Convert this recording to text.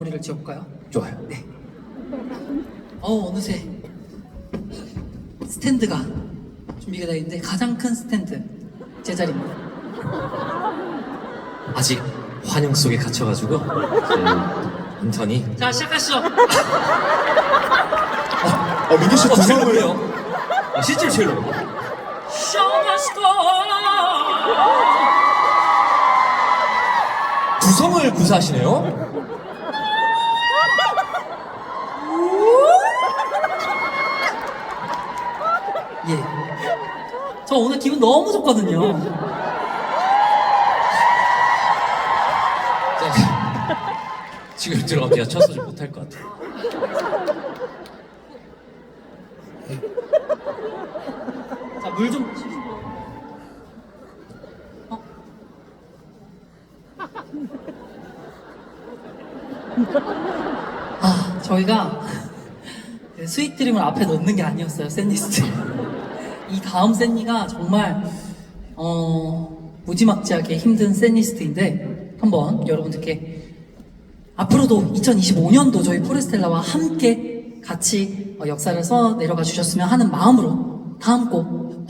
머리를 지어볼까요? 좋아요. 네. 어 어느새 스탠드가 준비가 되어 있는데 가장 큰 스탠드 제 자리입니다. 아직 환영 속에 갇혀가지고 저희 인턴이 자 시작하시죠. 어, 민규 씨 어, 구성을. 어, 실제 첼로. 쇼마스터. 구성을 구사하시네요. 예. 저 오늘 기분 너무 좋거든요. 자, 지금 들어가면 제가 첫 소절 못할 것 같아요. 자 물 좀. 어? 아 저희가 스윗 드림을 앞에 넣는 게 아니었어요 샌리스트. 이 다음 샌리가 정말 어 무지막지하게 힘든 샌리스트인데 한번 여러분들께 앞으로도 2025년도 저희 포레스텔라와 함께 같이 어, 역사를 써 내려가 주셨으면 하는 마음으로 다음 곡